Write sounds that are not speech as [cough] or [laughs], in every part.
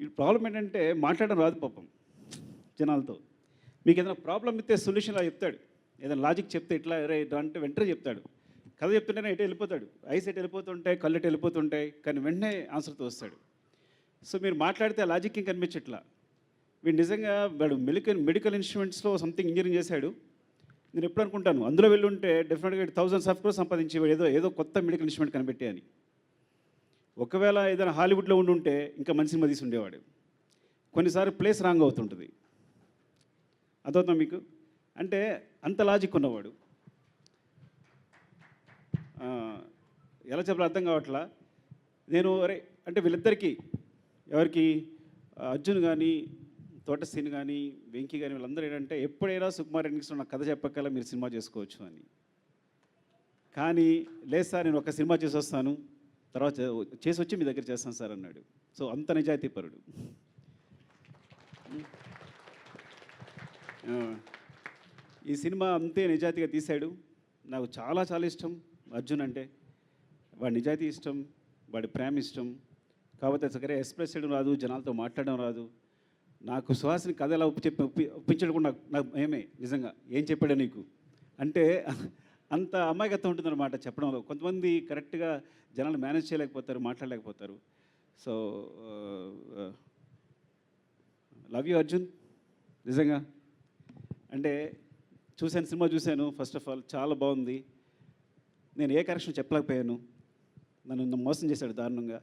ఈ ప్రాబ్లం ఏంటంటే మాట్లాడడం రాదు పాపం జనాలతో. మీకు ఏదైనా ప్రాబ్లం ఇస్తే సొల్యూషన్ అలా చెప్తాడు. ఏదైనా లాజిక్ చెప్తే ఇట్లా రే ఇట్లా అంటే వెంటనే చెప్తాడు. కథ చెప్తుంటేనే ఎటు వెళ్ళిపోతాడు. ఐస్ ఎటు వెళ్ళిపోతుంటాయి కళ్ళు ఎటు వెళ్ళిపోతుంటాయి కానీ వెంటనే ఆన్సర్తో వస్తాడు. సో మీరు మాట్లాడితే లాజిక్ ఏం కనిపించట్లా? వీడు నిజంగా వాడు మెడికల్ మెడికల్ ఇన్స్ట్రుమెంట్స్లో సంథింగ్ ఇంజనీరింగ్ చేశాడు. నేను ఎప్పుడు అనుకుంటాను? అందులో వెళ్ళి ఉంటే డెఫినెట్గా థౌసండ్స్ ఆఫ్ క్రోస్ సంపాదించి ఏదో ఏదో కొత్త మెడికల్ ఇన్స్ట్రుమెంట్ కనిపెట్టే అని ఒకవేళ ఏదైనా హాలీవుడ్లో ఉండి ఉంటే ఇంకా మంచి సినిమా తీసి ఉండేవాడు కొన్నిసార్లు ప్లేస్ రాంగ్ అవుతుంటుంది. అదవుతా మీకు? అంటే అంత లాజిక్ ఉన్నవాడు. ఎలా చెప్పాలో అర్థం కావట్లా? నేను అరే అంటే వీళ్ళిద్దరికీ ఎవరికి? అర్జున్ కానీ తోటసీన్ కానీ వెంకీ కానీ వీళ్ళందరూ ఏంటంటే ఎప్పుడైనా సుకుమార్ రెడ్డికి నాకు కథ చెప్పకల్లా మీరు సినిమా చేసుకోవచ్చు అని. కానీ లేదు సార్ నేను ఒక సినిమా చేసి వస్తాను తర్వాత చేసి వచ్చి మీ దగ్గర చేస్తాను సార్ అన్నాడు. సో అంత నిజాయితీ పరుడు ఈ సినిమా అంతే నిజాయితీగా తీశాడు. నాకు చాలా చాలా ఇష్టం. అర్జున్ అంటే వాడి నిజాయితీ ఇష్టం వాడి ప్రేమ ఇష్టం. కాకపోతే సరే ఎక్స్ప్రెస్ చేయడం రాదు జనాలతో మాట్లాడడం రాదు. నాకు సుహాసిని కథ ఎలా ఒప్పి చెప్పి ఒప్పించడం కూడా నాకు నాకు ఏమే నిజంగా ఏం చెప్పాడు నీకు? అంటే అంత అమాయకత్వం ఉంటుందన్నమాట చెప్పడంలో. కొంతమంది కరెక్ట్గా జనాలు మేనేజ్ చేయలేకపోతారు మాట్లాడలేకపోతారు. So love you Arjun? నిజంగా? అంటే చూశాను సినిమా చూశాను. ఫస్ట్ ఆఫ్ ఆల్ చాలా బాగుంది. నేను ఏ కరెక్షన్ చెప్పలేకపోయాను. నన్ను మోసం చేశాడు దారుణంగా.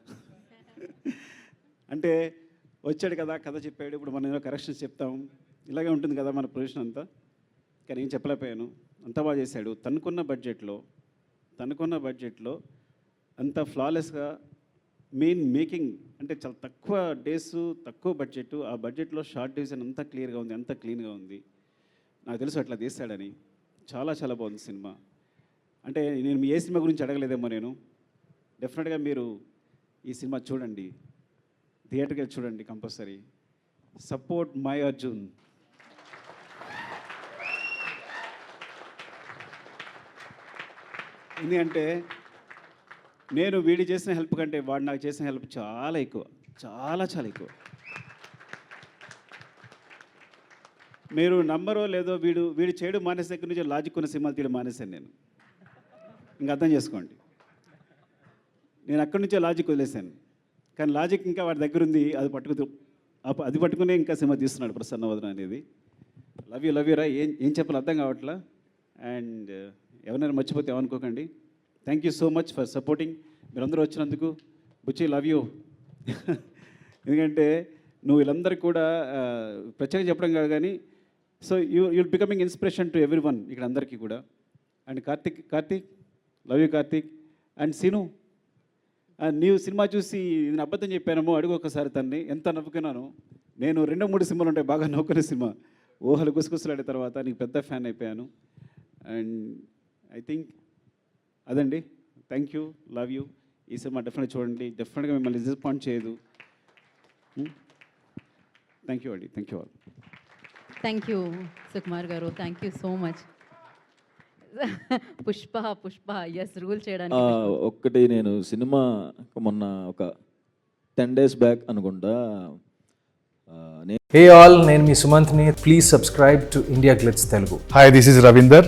అంటే వచ్చాడు కదా కథ చెప్పాడు. ఇప్పుడు మనం ఏదో కరెక్షన్స్ చెప్తాం. ఇలాగే ఉంటుంది కదా మన పొజిషన్ అంతా. కానీ ఏం చెప్పలేకపోయాను. అంత బాగా చేశాడు. తనుకున్న బడ్జెట్లో తనుకున్న బడ్జెట్లో అంత ఫ్లాలెస్గా మెయిన్ మేకింగ్ అంటే చాలా తక్కువ డేస్ తక్కువ బడ్జెట్ ఆ బడ్జెట్లో షార్ట్ డివిజన్ అంతా క్లియర్గా ఉంది అంత క్లీన్గా ఉంది. నాకు తెలుసు అట్లా తీస్తాడని చాలా చాలా బాగుంది సినిమా. అంటే నేను ఏ సినిమా గురించి అడగలేదేమో నేను. డెఫినెట్గా మీరు ఈ సినిమా చూడండి. థియేటర్కి వెళ్ళి చూడండి కంపల్సరీ. Support my Arjun. ఎందుకంటే నేను వీడి చేసిన హెల్ప్ కంటే వాడు నాకు చేసిన హెల్ప్ చాలా ఎక్కువ చాలా చాలా ఎక్కువ. మీరు నమ్మరో లేదో వీడు వీడు చేయడం మానేసే దగ్గర నుంచి లాజిక్ ఉన్న సినిమాలు తీయడం మానేశాను నేను. ఇంకా అర్థం చేసుకోండి. నేను అక్కడి నుంచే లాజిక్ వదిలేశాను. కానీ లాజిక్ ఇంకా వాడి దగ్గర ఉంది అది పట్టుకు అది పట్టుకునే ఇంకా సినిమా తీస్తున్నాడు ప్రసన్నవదన అనేది. లవ్ యూ లవ్ యూ రా ఏం ఏం చెప్పాలి అర్థం కావట్లా? అండ్ ఎవరైనా మర్చిపోతే ఏమనుకోకండి. Thank you so much for supporting మీరందరూ వచ్చినందుకు బుచ్చి లవ్ యూ [laughs] ఎందుకంటే నువ్వు వీళ్ళందరికీ కూడా ప్రత్యేకంగా చెప్పడం కాదు కానీ so you you'll becoming inspiration to everyone ఇక్కడ అందరికీ కూడా. And Karthik Karthik love you Karthik. And Seenu నీవు సినిమా చూసి నేను అబద్ధం చెప్పానేమో అడుగు ఒకసారి తన్ని. ఎంత నవ్వుకున్నాను. నేను రెండో మూడు సినిమాలు ఉంటాయి బాగా నవ్వుకునే సినిమా. ఊహలు గుసగుసలాడే తర్వాత నీకు పెద్ద ఫ్యాన్ అయిపోయాను. అండ్ ఐ థింక్ అదండి. థ్యాంక్ యూ లవ్ యూ ఈ సినిమా డెఫినెట్ చూడండి. డెఫినెట్గా మిమ్మల్ని డిసప్పాయింట్ చేయదు. థ్యాంక్ యూ అండి thank you all thank you Sukumar garu. Thank you so much Pushpa Pushpa yes rule చేయడానికి. ఒక్కటి నేను సినిమా మొన్న ఒక టెన్ డేస్ బ్యాక్ అనుకుంటా హే ఆల్ నేను మీ సుమంత్ని. Please subscribe to India glitz Telugu hi this is Ravinder